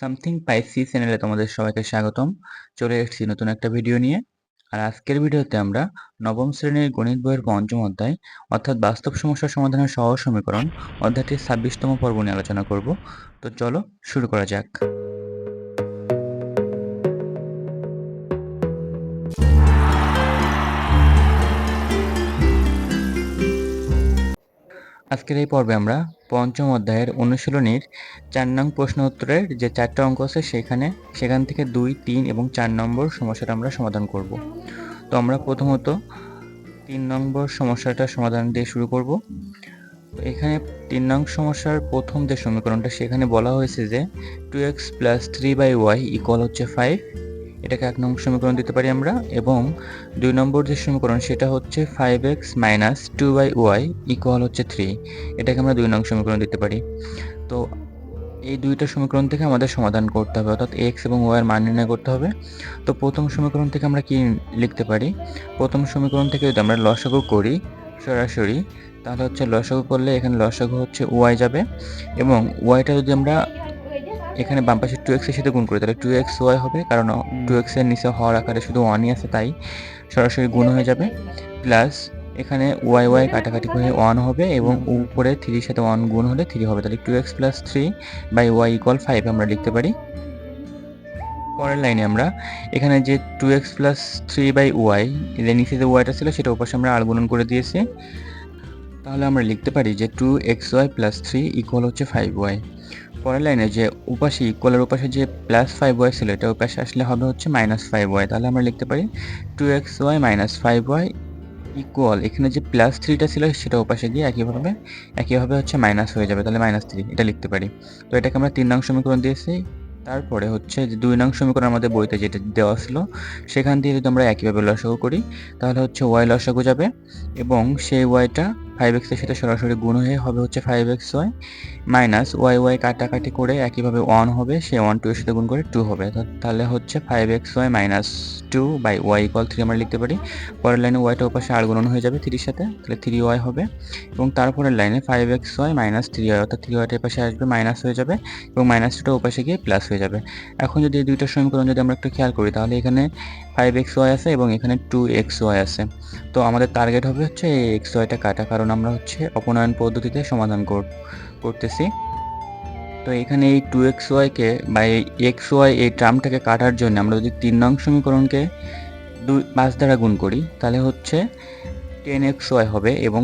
Something পাইসি চ্যানেলে তোমাদের সবাইকে স্বাগতম। চলে এসেছি নতুন একটা ভিডিও নিয়ে। আর আজকের ভিডিওতে আমরা নবম শ্রেণির গণিত বইয়ের পঞ্চম অধ্যায়, অর্থাৎ বাস্তব সমস্যা সমাধানের সহজ সমীকরণ, অধ্যায়টির ছাব্বিশতম পর্ব নিয়ে আলোচনা করব। তো চলো শুরু করা যাক। আজকের এই পর্বে আমরা পঞ্চম অধ্যায়ের অনুশীলনীর চার নং প্রশ্ন উত্তরের যে চারটা অঙ্ক আছে সেখানে সেখান থেকে দুই, তিন এবং চার নম্বর সমস্যাটা আমরা সমাধান করব। তো আমরা প্রথমত তিন নম্বর সমস্যাটা সমাধান দিয়ে শুরু করব। এখানে তিন নং সমস্যার প্রথম যে সমীকরণটা সেখানে বলা হয়েছে যে two x plus three by y equal হচ্ছে ফাইভ এটাকে এক নম্বর সমীকরণ দিতে পারি আমরা, এবং দুই নম্বর যে সমীকরণ, সেটা হচ্ছে five x minus two by y equal হচ্ছে থ্রি এটাকে আমরা দুই নম্বর সমীকরণ দিতে পারি। তো এই দুইটা সমীকরণ থেকে আমাদের সমাধান করতে হবে, অর্থাৎ এক্স এবং ওয়াই এর মান নির্ণয় করতে হবে। তো প্রথম সমীকরণ থেকে আমরা কি লিখতে পারি? প্রথম সমীকরণ থেকে যদি আমরা লসাগু করি সরাসরি, তাহলে হচ্ছে লসাগু করলে এখানে লসাগু হচ্ছে ওয়াই যাবে, এবং ওয়াইটা যদি আমরা এখানে বাম পাশে টু এক্সের সাথে গুণ করি তাহলে টু এক্স ওয়াই হবে কারণ টু এক্সের নিচে হওয়ার আকারে শুধু ওয়ানই আছে তাই সরাসরি গুণ হয়ে যাবে। প্লাস এখানে ওয়াই ওয়াই কাটাকাটি করে ওয়ান হবে এবং উপরে থ্রির সাথে ওয়ান গুণ হলে থ্রি হবে তাহলে two x plus three by y equal five আমরা লিখতে পারি। পরের লাইনে আমরা এখানে যে two x plus three by y যে নিচে যে ওয়াইটা ছিল সেটা ওপাশে আমরা আর গুণন করে দিয়েছি। তাহলে আমরা লিখতে পারি যে two x y plus three equal হচ্ছে ফাইভ ওয়াই পরের লাইনে যে উপাশে ইকুয়ালের উপাশে যে প্লাস ফাইভ ওয়াই ছিল, এটা উপাশে আসলে হবে হচ্ছে মাইনাস ফাইভ ওয়াই তাহলে আমরা লিখতে পারি two x y minus five y equal এখানে যে প্লাস থ্রিটা ছিল, সেটা উপাশে গিয়ে একইভাবে একইভাবে হচ্ছে মাইনাস হয়ে যাবে। তাহলে মাইনাস থ্রি এটা লিখতে পারি। তো এটাকে আমরা তিন নং সমীকরণ দিয়েছি। তারপরে হচ্ছে যে দুই নং সমীকরণ আমাদের বইতে যেটা দেওয়া ছিল, সেখান দিয়ে যদি আমরা একইভাবে লসাগু করি, তাহলে হচ্ছে ওয়াই লসাগু যাবে এবং সেই ওয়াইটা ফাইভ এক্সের সাথে সরাসরি গুণ হয়ে হবে হচ্ছে five x y minus y y কাটাকাটি করে একইভাবে ওয়ান হবে, সে ওয়ান টু এর সাথে গুণ করে টু হবে। তাহলে হচ্ছে five x y minus two by y equal three আমরা লিখতে পারি। পরের লাইনে ওয়াইটা ওপাশে আর গুণন হয়ে যাবে থ্রির সাথে, তাহলে থ্রি ওয়াই হবে। এবং তারপরের লাইনে five x y minus three y অর্থাৎ থ্রি ওয়াইটা পাশে আসবে মাইনাস হয়ে যাবে এবং মাইনাস টুটা ওপাশে গিয়ে প্লাস হয়ে যাবে। এখন যদি এই দুইটা সমীকরণ যদি আমরা একটু খেয়াল করি, তাহলে এখানে ফাইভ এক্স ওয়াই আছে এবং এখানে টু এক্স ওয়াই আছে। তো আমাদের টার্গেট হবে হচ্ছে এই এক্স ওয়াইটা কাটা, কারণ আমরা হচ্ছে অপনয়ন পদ্ধতিতে সমাধান করতেছি। তো এখানে এই টু এক্স ওয়াইকে বা এই এক্স ওয়াই এই ট্রামটাকে কাটার জন্য আমরা যদি তিন নং সমীকরণকে দুই, পাঁচ দ্বারা গুণ করি, তাহলে হচ্ছে টেন এক্স ওয়াই হবে এবং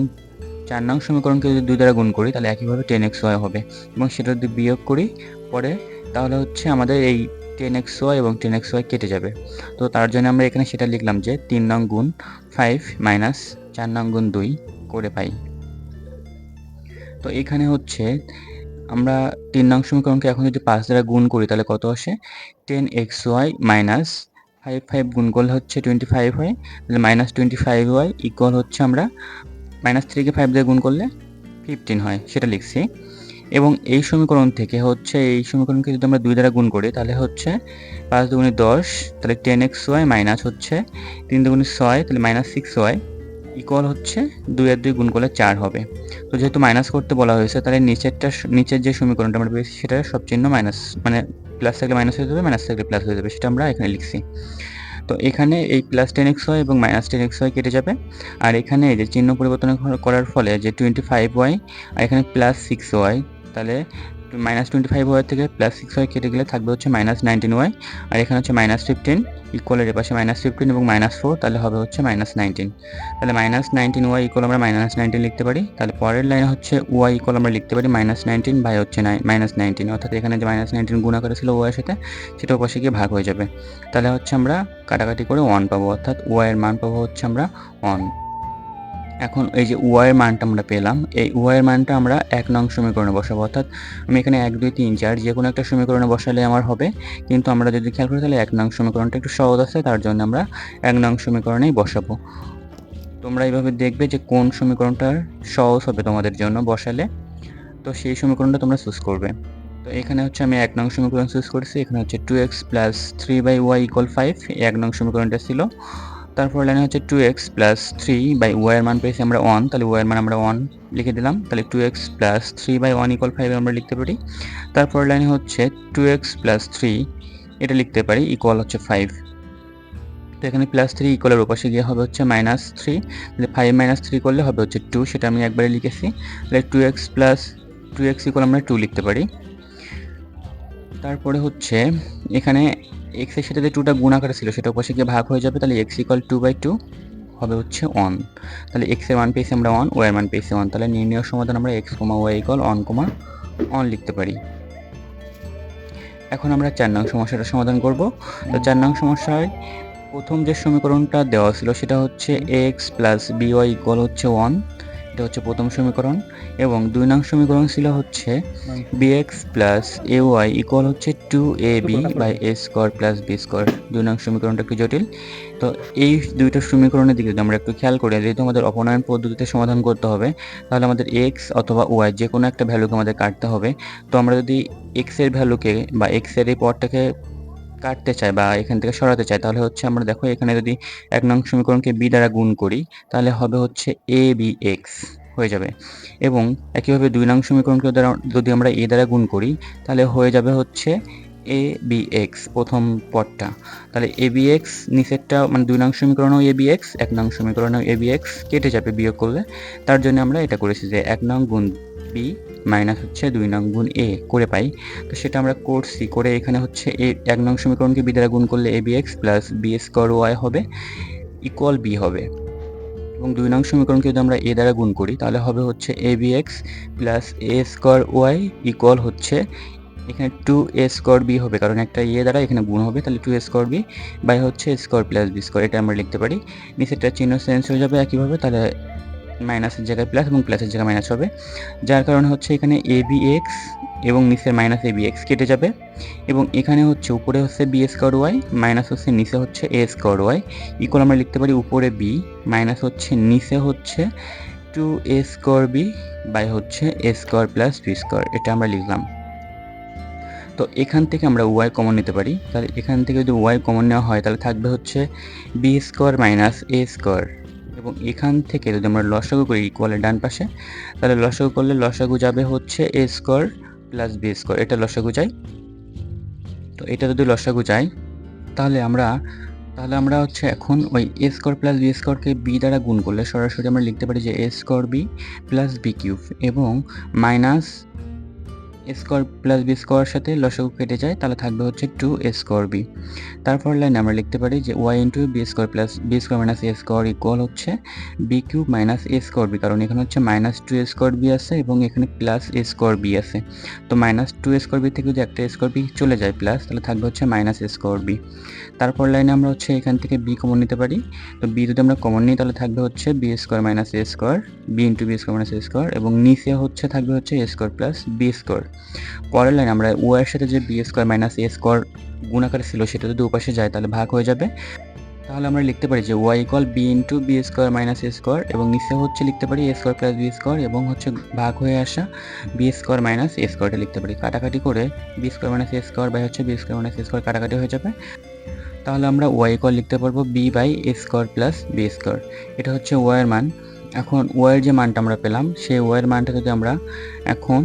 চার নং সমীকরণকে যদি দুই দ্বারা গুণ করি, তাহলে একইভাবে টেন এক্স ওয়াই হবে এবং সেটা যদি বিয়োগ করি পরে, তাহলে হচ্ছে আমাদের এই টেন এক্স ওয়াই এবং টেন এক্স ওয়াই কেটে যাবে। তো তার জন্য আমরা এখানে সেটা লিখলাম যে তিন নং গুণ ফাইভ মাইনাস চার নং গুণ দুই করে পাই। তো এখানে হচ্ছে আমরা তিন নং সমীকরণকে এখন যদি পাঁচ দ্বারা গুণ করি তাহলে কত আসে? Ten x y minus five five গুণ করলে হচ্ছে টোয়েন্টি ফাইভ হয়। তাহলে minus twenty five y equal হচ্ছে আমরা মাইনাস থ্রিকে ফাইভ দিয়ে গুণ করলে ফিফটিন হয়। সেটা লিখছি। এবং এই সমীকরণ থেকে হচ্ছে, এই সমীকরণকে যদি আমরা দুই দ্বারা গুণ করি, তাহলে হচ্ছে পাঁচ দুগুণে দশ, তাহলে টেন এক্স ওয়াই মাইনাস হচ্ছে তিন দুগুণে ছয়, তাহলে মাইনাস সিক্স ওয়াই ইকুয়াল হচ্ছে দুই আর দুই গুণ করলে চার হবে। তো যেহেতু মাইনাস করতে বলা হয়েছে, তাহলে নিচেরটা, নিচের যে সমীকরণটা আমরা পেয়েছি, সেটা সব চিহ্ন মাইনাস মানে প্লাস থাকলে মাইনাস হয়ে যাবে, মাইনাস থাকলে প্লাস হয়ে যাবে, সেটা আমরা এখানে লিখছি। তো এখানে এই প্লাস টেন এক্স হয় এবং মাইনাস টেন এক্স হয় কেটে যাবে। আর এখানে যে চিহ্ন পরিবর্তন করার ফলে যে টোয়েন্টি ফাইভ ওয়াই, আর এখানে প্লাস সিক্স ওয়াই তাহলে মাইনাস টোয়েন্টি ফাইভ ওয়াই থেকে প্লাস সিক্স ওয়াই কেটে গেলে থাকবে হচ্ছে মাইনাস নাইনটিন ওয়াই আর এখানে হচ্ছে মাইনাস ফিফটিন ইকুয়ালের পাশে মাইনাস ফিফটিন এবং মাইনাস ফোর তাহলে হবে হচ্ছে মাইনাস নাইনটিন তাহলে মাইনাস নাইনটিন ওয়াই ইকুয়াল আমরা মাইনাস নাইনটিন লিখতে পারি। তাহলে পরের লাইনে হচ্ছে ওয়াই ইকুয়াল আমরা লিখতে পারি মাইনাস নাইনটিন বাই হচ্ছে মাইনাস নাইনটিন অর্থাৎ এখানে যে মাইনাস নাইনটিন গুণা করেছিল ওয়াইয়ের সাথে সেটা পাশে গিয়ে ভাগ হয়ে যাবে। তাহলে হচ্ছে আমরা কাটাকাটি করে ওয়ান পাবো। অর্থাৎ ওয়াইয়ের মান পাবো হচ্ছে আমরা ওয়ান এখন এই যে ওয়াইয়ের মানটা আমরা পেলাম, এই ওয়াইয়ের মানটা আমরা এক নং সমীকরণে বসাবো। অর্থাৎ আমি এখানে এক, দুই, তিন, চার যে কোনো একটা সমীকরণে বসালে আমার হবে। কিন্তু আমরা যদি খেয়াল করি তাহলে এক নং সমীকরণটা একটু সহজ আছে, তার জন্য আমরা এক নং সমীকরণেই বসাবো। তোমরা এইভাবে দেখবে যে কোন সমীকরণটা সহজ হবে তোমাদের জন্য বসালে। তো সেই সমীকরণটা তোমরা চুজ করবে। তো এখানে হচ্ছে আমি এক নং সমীকরণ চুজ করছি, এখানে হচ্ছে two x plus three by y equal five এক নং সমীকরণটা ছিল। তারপর লাইনে হচ্ছে two x plus three by ওয়াইয়ের মান পেয়েছি আমরা ওয়ান তাহলে ওয়াইয়ের মান আমরা ওয়ান লিখে দিলাম। তাহলে two x plus three by one equal five আমরা লিখতে পারি। তারপর লাইনে হচ্ছে টু এক্স প্লাস থ্রি এটা লিখতে পারি ইকুয়াল হচ্ছে ফাইভ তো এখানে প্লাস থ্রি ইকুয়ালের ওপাশে গিয়ে হবে হচ্ছে মাইনাস থ্রি তাহলে ফাইভ মাইনাস থ্রি করলে হবে হচ্ছে টু সেটা আমি একবারে লিখেছি। তাহলে two x plus two x equal আমরা টু লিখতে পারি। তারপরে হচ্ছে এখানে এক্সের সাথে যে টুটা গুণ আকারে ছিল, সেটা ওপাশে গিয়ে ভাগ হয়ে যাবে, তাহলে x equal two by two হবে হচ্ছে ওয়ান তাহলে এক্সের মান পেয়েছি আমরা ওয়ান ওয়াই মান পেয়েছি ওয়ান তাহলে নির্ণয় সমাধান আমরা x comma y equal one comma one লিখতে পারি। এখন আমরা চার নং সমস্যাটা সমাধান করব। তো চার নং সমস্যায় প্রথম যে সমীকরণটা দেওয়া ছিল, সেটা হচ্ছে x plus b y equal হচ্ছে ওয়ান এটা হচ্ছে প্রথম সমীকরণ এবং দুই নং সমীকরণ ছিল হচ্ছে b x plus a y equal হচ্ছে two a b by a square plus b square দুই নং সমীকরণটা একটু জটিল? তো এই দুইটা সমীকরণের দিকে যদি আমরা একটু খেয়াল করি, যেহেতু আমাদের অপনয়ন পদ্ধতিতে সমাধান করতে হবে, তাহলে আমাদের এক্স অথবা ওয়াই যে কোনো একটা ভ্যালুকে আমাদের কাটতে হবে। তো আমরা যদি এক্সের ভ্যালুকে বা এক্সের এই পদটাকে কাটতে চাই বা এখান থেকে সরাতে চাই তাহলে হচ্ছে আমরা দেখো এখানে যদি এক নং সমীকরণকে বি দ্বারা গুণ করি, তাহলে হবে হচ্ছে এ বি এক্স হয়ে যাবে। এবং একইভাবে দুই নং সমীকরণকে দ্বারা যদি আমরা এ দ্বারা গুণ করি, তাহলে হয়ে যাবে হচ্ছে এ বি এক্স প্রথম পদটা। তাহলে এ বি এক্স নিচেরটা মানে দুই নং সমীকরণও এ বি এক্স, এক নং সমীকরণও এ বি এক্স কেটে যাবে বিয়োগ করলে। তার জন্য আমরা এটা করেছি যে এক নং গুণ বি মাইনাস হচ্ছে দুই নং গুণ এ করে পাই। তো সেটা আমরা করছি করে এখানে হচ্ছে এ এক নং সমীকরণকে বি দ্বারা গুণ করলে a b x plus b square y হবে ইকুয়াল বি হবে। এবং দুই নং সমীকরণকে যদি আমরা এ দ্বারা গুণ করি, তাহলে হবে হচ্ছে a b x plus a square y equal হচ্ছে এখানে টু এ স্কোয়ার বি হবে। কারণ একটা ইয়ে দ্বারা এখানে গুণ হবে, তাহলে two a square b by হচ্ছে স্কোয়ার প্লাস বি স্কোয়ার এটা আমরা লিখতে পারি। নিচেরটা চিহ্ন চেঞ্জ হয়ে যাবে একইভাবে, তাহলে মাইনাসের জায়গায় প্লাস এবং প্লাসের জায়গায় মাইনাস হবে। যার কারণে হচ্ছে এখানে এ বি এক্স এবং নিচের মাইনাস এ বি এক্স কেটে যাবে। এবং এখানে হচ্ছে উপরে হচ্ছে বি স্কোয়ার ওয়াই মাইনাস হচ্ছে নিচে হচ্ছে এ স্কোয়ার ওয়াই ইকুয়াল আমরা লিখতে পারি উপরে বি মাইনাস হচ্ছে নিচে হচ্ছে two a square b by হচ্ছে a square plus b square এটা আমরা লিখলাম। তো এখান থেকে আমরা ওয়াই কমন নিতে পারি। তাহলে এখান থেকে যদি ওয়াই কমন নেওয়া হয়, তাহলে থাকবে হচ্ছে b square minus a square এবং এখান থেকে যদি আমরা লসাগু করি ইকুয়ালের ডান পাশে, তাহলে লসাগু করলে লসাগু যাবে হচ্ছে a square plus b square এটা লসাগু যাই তো এটা যদি লসাগু যাই তাহলে আমরা তাহলে আমরা হচ্ছে এখন ওই এ স্কোয়ার প্লাস বি স্কোয়ারকে বি দ্বারা গুণ করলে সরাসরি আমরা লিখতে পারি যে a square b plus b cube এবং minus square plus b square সাথে লসাগু কেটে যায় তাহলে থাকবে হচ্ছে টু এ স্কোয়ার বি তারপর লাইনে আমরা লিখতে পারি যে y into b square plus b square minus a square equal হচ্ছে b cube minus a square b কারণ এখানে হচ্ছে minus two a square b আছে এবং এখানে প্লাস এ স্কোয়ার বি আছে তো minus two a square b থেকে যদি একটা স্কোয়ার বি চলে যায় প্লাস তাহলে থাকবে হচ্ছে মাইনাস এ স্কোয়ার বি তারপর লাইনে আমরা হচ্ছে এখান থেকে বি কমন নিতে পারি তো বি যদি আমরা কমন নিই তাহলে থাকবে হচ্ছে b square minus a square b into b square minus a square এবং নিচে হচ্ছে থাকবে হচ্ছে a square plus b square পরের লাইন, আমরা ও এর সাথে যে b square minus a square গুণ আকারে ছিল সেটা যদি উপাশে যায়, তাহলে ভাগ হয়ে যাবে। তাহলে আমরা লিখতে পারি যে y equal b into b square minus a square এবং নিচে হচ্ছে লিখতে পারি a square plus b square এবং হচ্ছে ভাগ হয়ে আসা বি স্কোয়ার মাইনাস এ স্কোয়ারটা লিখতে পারি। কাটাকাটি করে b square minus a square by হচ্ছে b square minus a square কাটাকাটি হয়ে যাবে। তাহলে আমরা ওয়াই ইকুয়াল লিখতে পারব b by a square plus b square. এটা হচ্ছে ওয়াইয়ের মান। এখন ওয়াইয়ের যে মানটা আমরা পেলাম, সেই ওয়াইয়ের মানটা যদি আমরা এখন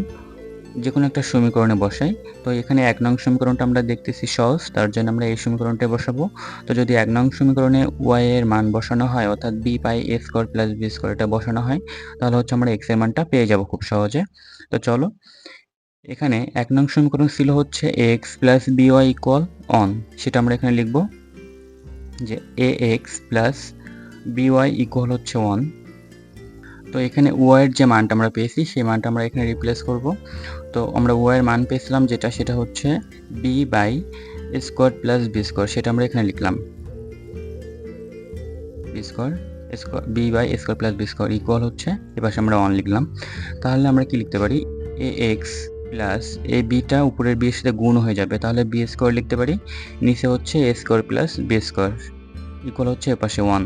যে কোনো একটা সমীকরণে বসাই। তো এখানে এক নং সমীকরণটা আমরা দেখতেছি সহজ, তার জন্য আমরা এই সমীকরণটা বসাবো। তো যদি এক নং সমীকরণে ওয়াই এর মান বসানো হয়, অর্থাৎ b by a square plus b square এটা বসানো হয়, তাহলে হচ্ছে আমরা এক্সের মানটা পেয়ে যাব খুব সহজে। তো চলো, এখানে এক নং সমীকরণ ছিল হচ্ছে x plus b y equal one সেটা আমরা এখানে লিখব যে a x plus b y equal হচ্ছে ওয়ান তো এখানে ওয়াইয়ের যে মানটা আমরা পেয়েছি, সেই মানটা আমরা এখানে রিপ্লেস করব। তো আমরা ওয়াইয়ের মান পেয়েছিলাম যেটা, সেটা হচ্ছে b by square plus b square সেটা আমরা এখানে লিখলাম। B square square b by square plus b square equal হচ্ছে, এবার আমরা ওয়ান লিখলাম। তাহলে আমরা কি লিখতে পারি? A x plus a beta উপরের বি এর সাথে গুণ হয়ে যাবে, তাহলে বি স্কোয়ার লিখতে পারি। নিচে হচ্ছে a square plus b square equal হচ্ছে এপাশে ওয়ান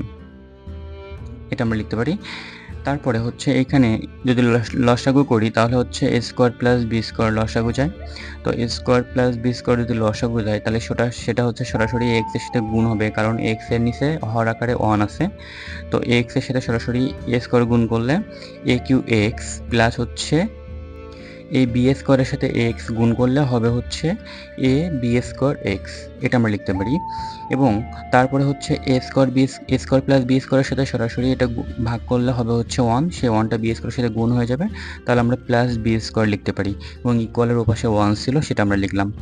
এটা আমরা লিখতে পারি। তারপরে হচ্ছে এখানে যদি লস- লসাগু করি, তাহলে হচ্ছে a square plus b square লসাগু যায়। তো a square plus b square যদি লসাগু যায়, তাহলে সেটা সেটা হচ্ছে সরাসরি এক্সের সাথে গুণ হবে, কারণ এক্সের নিচে হর আকারে ওয়ান আছে। তো এক্সের সাথে সরাসরি এ স্কোয়ার গুণ করলে এ কিউ এক্স প্লাস হচ্ছে এই বি স্কোয়ারের সাথে এক্স গুণ করলে হবে হচ্ছে এ বি স্কোয়ার এক্স এটা আমরা লিখতে পারি। এবং তারপরে হচ্ছে a square b square plus b স্কোয়ারের সাথে সরাসরি এটা ভাগ করলে হবে হচ্ছে ওয়ান সেই ওয়ানটা বি স্কোয়ারের সাথে গুণ হয়ে যাবে। তাহলে আমরা প্লাস বি স্কোয়ার লিখতে পারি। এবং ইকুয়ালের ওপাশে ওয়ান ছিল, সেটা আমরা লিখলাম।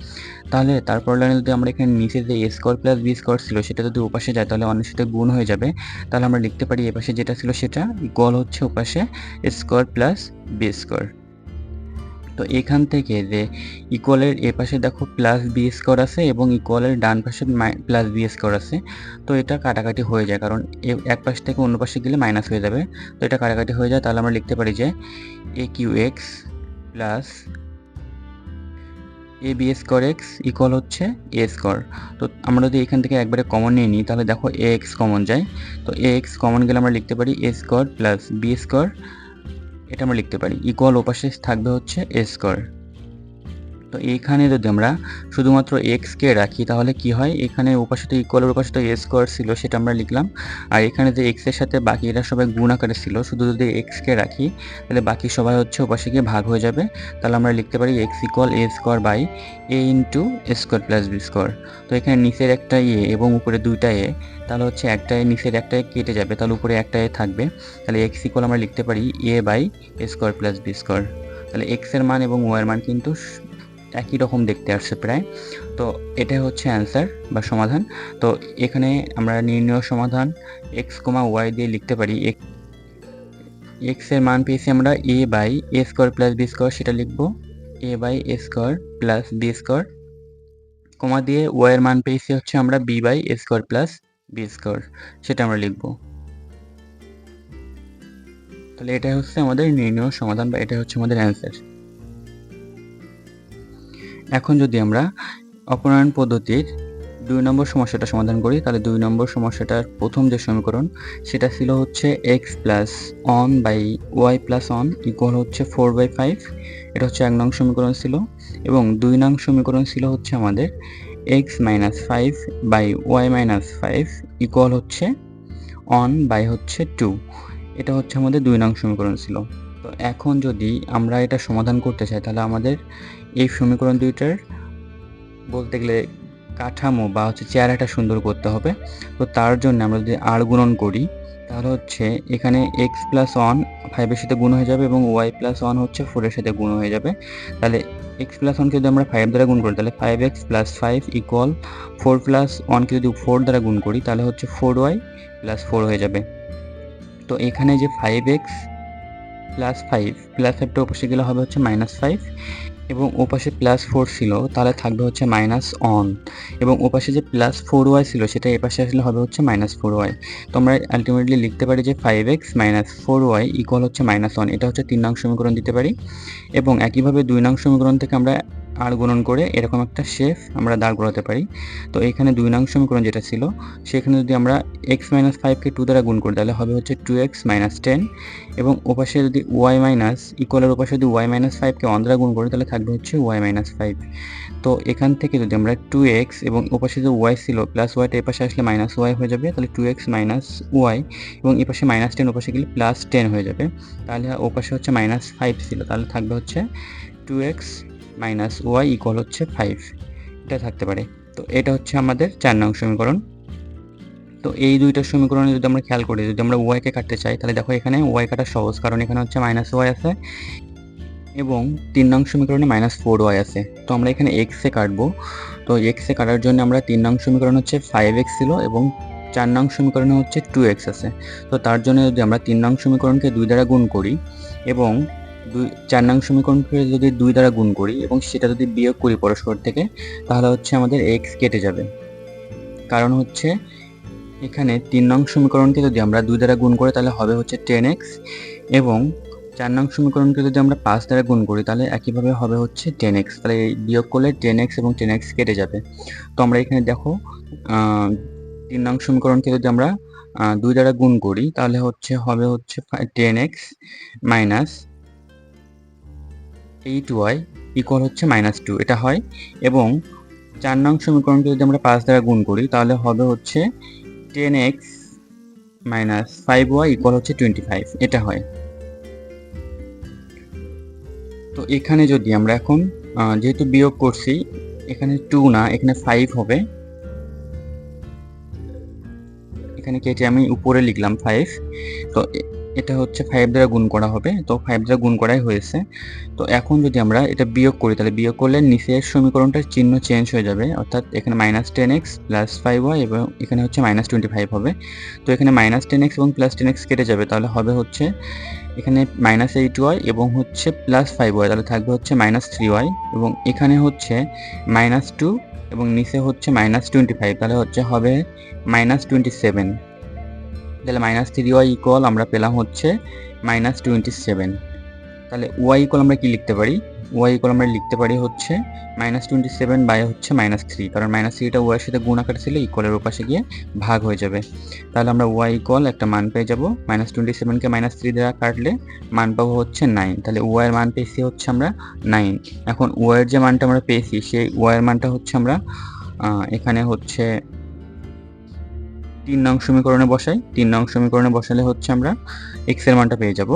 তাহলে তারপর লাইনে যদি আমরা এখানে নিচে যে a square plus b square ছিল, সেটা যদি ওপাশে যায়, তাহলে অন্যের সাথে গুণ হয়ে যাবে। তাহলে আমরা লিখতে পারি এপাশে যেটা ছিল সেটা ইকুয়াল হচ্ছে ওপাশে স্কোয়ার প্লাস বি স্কোয়ার তো এখান থেকে যে ইকুয়ালের এ পাশে দেখো প্লাস বি স্কোয়ার আছে এবং ইকুয়ালের ডান পাশে প্লাস বি স্কোয়ার আছে। তো এটা কাটাকাটি হয়ে যায় কারণ এক পাশ থেকে অন্য পাশে গেলে মাইনাস হয়ে যাবে। তো এটা কাটাকাটি হয়ে যায়, তাহলে আমরা লিখতে পারি যে a q x plus a b square x equal হচ্ছে এ স্কোয়ার তো আমরা যদি এখান থেকে একবারে কমন নিয়ে নিই, তাহলে দেখো এ এক্স কমন যায়। তো এ এক্স কমন গেলে আমরা লিখতে পারি a square plus b square এটা আমরা লিখতে পারি। ইকুয়াল ওপাশে থাকবে হচ্ছে এ স্কোয়ার তো এইখানে যদি আমরা শুধুমাত্র এক্স কে রাখি, তাহলে কি হয়? এখানে ওপাশে তো ইকুয়ালের ওপাশে তো এ স্কোয়ার ছিল সেটা আমরা লিখলাম। আর এখানে যে এক্সের সাথে বাকি এরা সবাই গুণ আকারে ছিল। শুধু যদি এক্স কে রাখি, তাহলে বাকি সবাই হচ্ছে ওপাশে গিয়ে ভাগ হয়ে যাবে। তাহলে আমরা লিখতে পারি x equal a square by a into square plus b square তো এখানে নিচের একটা এ এবং উপরে দুইটা এ তাহলে হচ্ছে একটা এ নিচের একটা এ কেটে যাবে। তাহলে উপরে একটা এ থাকবে। তাহলে এক্স ইকুয়াল আমরা লিখতে পারি a by a square plus b square তাহলে এক্সের মান এবং ওয়াই এর মান কিন্তু একই রকম দেখতে আসছে প্রায়। তো এটাই হচ্ছে অ্যান্সার বা সমাধান। তো এখানে আমরা নির্ণয় সমাধান এক্স কমা ওয়াই দিয়ে লিখতে পারি। এক্সের মান পেয়েছি আমরা a by a square plus b square সেটা লিখব। A by a square plus b square comma দিয়ে ওয়াই এর মান পেয়েছি হচ্ছে আমরা b by a square plus b square সেটা আমরা লিখব। তাহলে এটাই হচ্ছে আমাদের নির্ণয় সমাধান বা এটাই হচ্ছে আমাদের অ্যান্সার এখন যদি আমরা অপনয়ন পদ্ধতির দুই নম্বর সমস্যাটা সমাধান করি, তাহলে দুই নম্বর সমস্যাটার প্রথম যে সমীকরণ, সেটা ছিল হচ্ছে x plus one by y plus one equal হচ্ছে ফোর বাই ফাইভ এটা হচ্ছে এক নং সমীকরণ ছিল। এবং দুই নং সমীকরণ ছিল হচ্ছে আমাদের x minus five by y minus five equal হচ্ছে অন বাই হচ্ছে টু এটা হচ্ছে আমাদের দুই নং সমীকরণ ছিল। এখন যদি আমরা এটা সমাধান করতে চাই, তাহলে আমাদের এই সমীকরণ দুইটার বলতে গেলে কাঠামো বা হচ্ছে চেহারাটা সুন্দর করতে হবে। তো তার জন্য আমরা যদি আর গুণন করি, তাহলে হচ্ছে এখানে এক্স প্লাস ওয়ান ফাইভের সাথে গুণ হয়ে যাবে এবং ওয়াই প্লাস ওয়ান হচ্ছে ফোরের সাথে গুণ হয়ে যাবে। তাহলে এক্স প্লাস ওয়ানকে যদি আমরা ফাইভ দ্বারা গুণ করি, তাহলে five x plus five equal four plus ওয়ানকে যদি ফোর দ্বারা গুণ করি, তাহলে হচ্ছে ফোর ওয়াই প্লাস ফোর হয়ে যাবে। তো এখানে যে five x plus five plus ফাইভটা ওপাশে গেলে হবে হচ্ছে মাইনাস ফাইভ এবং ওপাশে প্লাস ফোর ছিল, তাহলে থাকবে হচ্ছে মাইনাস অন এবং ওপাশে যে প্লাস ফোর ওয়াই ছিল, সেটা এপাশে আসলে হবে হচ্ছে মাইনাস ফোর ওয়াই তো আমরা আলটিমেটলি লিখতে পারি যে five x minus four y equal হচ্ছে মাইনাস ওয়ান এটা হচ্ছে তিন নং সমীকরণ দিতে পারি। এবং একইভাবে দুই নং সমীকরণ থেকে আমরা আর গুণন করে এরকম একটা শেফ আমরা দাঁড় করাতে পারি। তো এখানে দুই নং সমীকরণ যেটা ছিল, সেখানে যদি আমরা এক্স মাইনাস ফাইভকে টু দ্বারা গুণ করি, তাহলে হবে হচ্ছে টু এক্স মাইনাস টেন এবং ওপাশে যদি ওয়াই মাইনাস ইকুয়ালের ওপাশে যদি ওয়াই মাইনাস ফাইভকে ওয়ান দ্বারা গুণ করি, তাহলে থাকবে হচ্ছে ওয়াই মাইনাস ফাইভ তো এখান থেকে যদি আমরা টু এক্স এবং ওপাশে যে ওয়াই ছিল প্লাস ওয়াইটা এপাশে আসলে মাইনাস ওয়াই হয়ে যাবে, তাহলে টু এক্স মাইনাস ওয়াই এবং এপাশে মাইনাস টেন ওপাশে গেলে প্লাস টেন হয়ে যাবে। তাহলে ওপাশে হচ্ছে মাইনাস ফাইভ ছিল, তাহলে থাকবে হচ্ছে two x minus y equal হচ্ছে ফাইভ এটা থাকতে পারে। তো এটা হচ্ছে আমাদের চার নং সমীকরণ। তো এই দুইটা সমীকরণে যদি আমরা খেয়াল করি, যদি আমরা ওয়াইকে কাটতে চাই, তাহলে দেখো এখানে ওয়াই কাটা সহজ, কারণ এখানে হচ্ছে মাইনাস ওয়াই আছে এবং তিন নং সমীকরণে মাইনাস ফোর ওয়াই আছে। তো আমরা এখানে এক্সে কাটবো। তো এক্সে কাটার জন্য আমরা তিন নং সমীকরণ হচ্ছে ফাইভ এক্স ছিল এবং চার নং সমীকরণে হচ্ছে টু এক্স আছে। তো তার জন্য যদি আমরা তিন নং সমীকরণকে দুই দ্বারা গুণ করি এবং দুই, চার নং সমীকরণকে যদি দুই দ্বারা গুণ করি এবং সেটা যদি বিয়োগ করি পরস্পর থেকে, তাহলে হচ্ছে আমাদের এক্স কেটে যাবে। কারণ হচ্ছে এখানে তিন নং সমীকরণকে যদি আমরা দুই দ্বারা গুণ করি, তাহলে হবে হচ্ছে টেন এক্স এবং চার নং সমীকরণকে যদি আমরা পাঁচ দ্বারা গুণ করি, তাহলে একইভাবে হবে হচ্ছে টেন এক্স তাহলে বিয়োগ করলে টেন এক্স এবং টেন এক্স কেটে যাবে। তো আমরা এখানে দেখো তিন নং সমীকরণকে যদি আমরা দুই দ্বারা গুণ করি, তাহলে হচ্ছে, হবে হচ্ছে ten x minus eight y equal হচ্ছে মাইনাস টু এটা হয়। এবং চার নং সমীকরণকে যদি আমরা পাঁচ দ্বারা গুণ করি, তাহলে হবে হচ্ছে ten x minus five y equal হচ্ছে টোয়েন্টি ফাইভ এটা হয়। তো এখানে যদি আমরা এখন যেহেতু বিয়োগ করছি, এখানে টু না, এখানে ফাইভ হবে। এখানে কেটে আমি উপরে লিখলাম ফাইভ তো এটা হচ্ছে ফাইভ দ্বারা গুণ করা হবে, তো ফাইভ দ্বারা গুণ করাই হয়েছে। তো এখন যদি আমরা এটা বিয়োগ করি, তাহলে বিয়োগ করলে নিচের সমীকরণটার চিহ্ন চেঞ্জ হয়ে যাবে, অর্থাৎ এখানে minus ten x plus five y এবং এখানে হচ্ছে মাইনাস টোয়েন্টি ফাইভ হবে। তো এখানে মাইনাস টেন এক্স এবং প্লাস টেন এক্স কেটে যাবে, তাহলে হবে হচ্ছে এখানে মাইনাস এইট ওয়াই এবং হচ্ছে প্লাস ফাইভ ওয়াই তাহলে থাকবে হচ্ছে মাইনাস থ্রি ওয়াই এবং এখানে হচ্ছে মাইনাস টু এবং নিচে হচ্ছে মাইনাস টোয়েন্টি ফাইভ তাহলে হচ্ছে হবে মাইনাস টোয়েন্টি সেভেন তাহলে মাইনাস থ্রি ওয়াই ইকুয়াল আমরা পেলাম হচ্ছে মাইনাস টোয়েন্টি সেভেন তাহলে ওয়াই ইকুয়াল আমরা কি লিখতে পারি? ওয়াই ইকুয়াল আমরা লিখতে পারি হচ্ছে মাইনাস টোয়েন্টি সেভেন বাই হচ্ছে মাইনাস থ্রি কারণ মাইনাস থ্রিটা ওয়াইয়ের সাথে গুণ আকারে ছিল ইকুয়ালের ওপাশে গিয়ে ভাগ হয়ে যাবে। তাহলে আমরা ওয়াই ইকুয়াল একটা মান পেয়ে যাব। মাইনাস টোয়েন্টি সেভেনকে মাইনাস থ্রি দ্বারা কাটলে মান পাবো হচ্ছে নাইন তাহলে ওয়াইয়ের মান পেয়েছি হচ্ছে আমরা নাইন এখন ওয়াইয়ের যে মানটা আমরা পেয়েছি, সেই ওয়াইয়ের মানটা হচ্ছে আমরা এখানে হচ্ছে তিন নং সমীকরণে বসাই। তিন নং সমীকরণে বসালে হচ্ছে আমরা এক্সের মানটা পেয়ে যাব।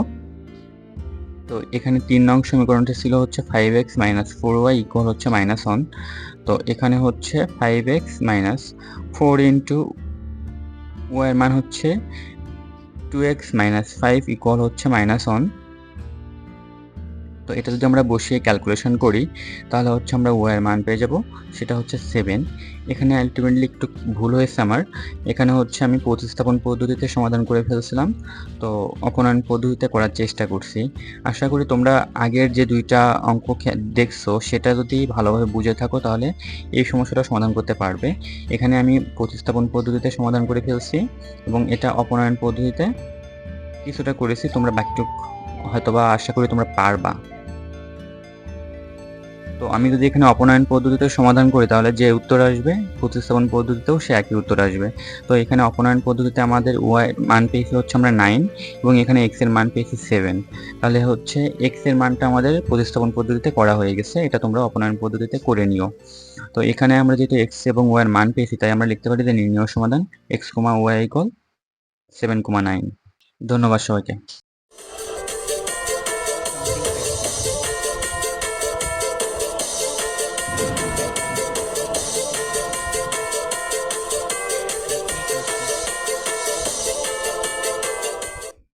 তো এখানে তিন নং সমীকরণটা ছিল হচ্ছে five x minus four y equal হচ্ছে মাইনাস ওয়ান তো এখানে হচ্ছে five x minus four into ওয়াইয়ের মান হচ্ছে two x minus five equal হচ্ছে মাইনাস ওয়ান তো এটা যদি আমরা বসিয়ে ক্যালকুলেশন করি, তাহলে হচ্ছে আমরা ওয়াইয়ের মান পেয়ে যাব। সেটা হচ্ছে সেভেন এখানে আলটিমেটলি একটু ভুল হয়েছে আমার। এখানে হচ্ছে আমি প্রতিস্থাপন পদ্ধতিতে সমাধান করে ফেলছিলাম। তো অপনয়ন পদ্ধতিতে করার চেষ্টা করছি। আশা করি তোমরা আগের যে দুইটা অঙ্ক দেখছ, সেটা যদি ভালোভাবে বুঝে থাকো, তাহলে এই সমস্যাটা সমাধান করতে পারবে। এখানে আমি প্রতিস্থাপন পদ্ধতিতে সমাধান করে ফেলছি এবং এটা অপনয়ন পদ্ধতিতে কিছুটা করেছি। তোমরা বাকিটুক হয়তোবা আশা করি তোমরা পারবা। তো আমি যদি এখানে অপনয়ন পদ্ধতিতে সমাধান করি, তাহলে যে উত্তর আসবে, প্রতিস্থাপন পদ্ধতিতেও সে একই উত্তর আসবে। তো এখানে অপনয়ন পদ্ধতিতে আমাদের ওয়াই মান পেয়েছি হচ্ছে আমরা নাইন এবং এখানে এক্সের মান পেয়েছি সেভেন তাহলে হচ্ছে এক্সের মানটা আমাদের প্রতিস্থাপন পদ্ধতিতে করা হয়ে গেছে, এটা তোমরা অপনয়ন পদ্ধতিতে করে নিও। তো এখানে আমরা যেহেতু এক্স এবং ওয়াই এর মান পেয়েছি, তাই আমরা লিখতে পারি যে নির্ণয় সমাধান x comma y equal seven comma nine ধন্যবাদ সবাইকে।